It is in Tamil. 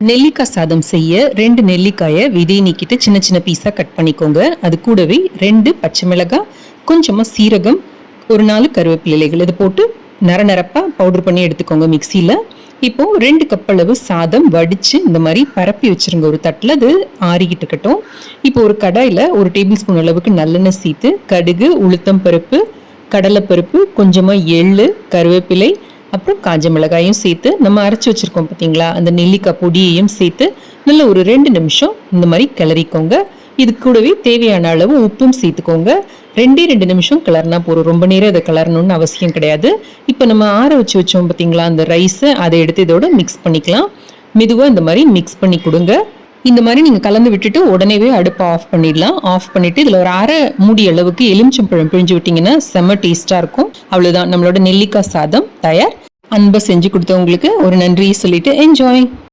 நெல்லிக்காய் சாதம் செய்ய ரெண்டு நெல்லிக்காயை விதை நீக்கிட்டு சின்ன சின்ன பீஸாக கட் பண்ணிக்கோங்க. அது கூடவே ரெண்டு பச்சை மிளகாய் கொஞ்சமாக சீரகம் ஒரு நாலு கருவேப்பிலை இலைகள். இது போட்டு நர நரப்பாக பவுடர் பண்ணி எடுத்துக்கோங்க மிக்சியில் இப்போது ரெண்டு கப் அளவு சாதம் வடித்து இந்த மாதிரி பரப்பி வச்சிருங்க. ஒரு தட்டில் அது ஆறிக்கிட்டு இருக்கட்டும். இப்போ ஒரு கடாயில் ஒரு டேபிள் ஸ்பூன் அளவுக்கு நல்லெண்ணெய் சீத்து கடுகு உளுத்தம் பருப்பு கடலைப்பருப்பு கொஞ்சமாக எள்ளு கருவேப்பிலை அப்புறம் காஞ்ச மிளகாயும் சேர்த்து நம்ம அரைச்சி வச்சிருக்கோம் பார்த்தீங்களா அந்த நெல்லிக்காய் பொடியையும் சேர்த்து நல்ல ஒரு ரெண்டு நிமிஷம் இந்த மாதிரி கிளறிக்கோங்க. இது கூடவே தேவையான அளவு உப்பும் சேர்த்துக்கோங்க. ரெண்டே ரெண்டு நிமிஷம் கிளறினா போதும். ரொம்ப நேரம் இதை கிளறணும்னு அவசியம் கிடையாது. இப்போ நம்ம ஆற வச்சு வச்சோம் பார்த்தீங்களா அந்த ரைஸை அதை எடுத்து இதோட மிக்ஸ் பண்ணிக்கலாம். மெதுவாக இந்த மாதிரி மிக்ஸ் பண்ணி கொடுங்க. இந்த மாதிரி நீங்கள் கலந்து விட்டுட்டு உடனேவே அடுப்பை ஆஃப் பண்ணிடலாம். ஆஃப் பண்ணிட்டு இதில் ஒரு அரை மூடி அளவுக்கு எலுமிச்சம்பழம் பிழிஞ்சு விட்டிங்கன்னா செம்ம டேஸ்ட்டாக இருக்கும். அவ்வளோதான் நம்மளோட நெல்லிக்காய் சாதம் தயார். அன்பை செஞ்சு கொடுத்தவங்களுக்கு ஒரு நன்றியை சொல்லிட்டு என்ஜாய்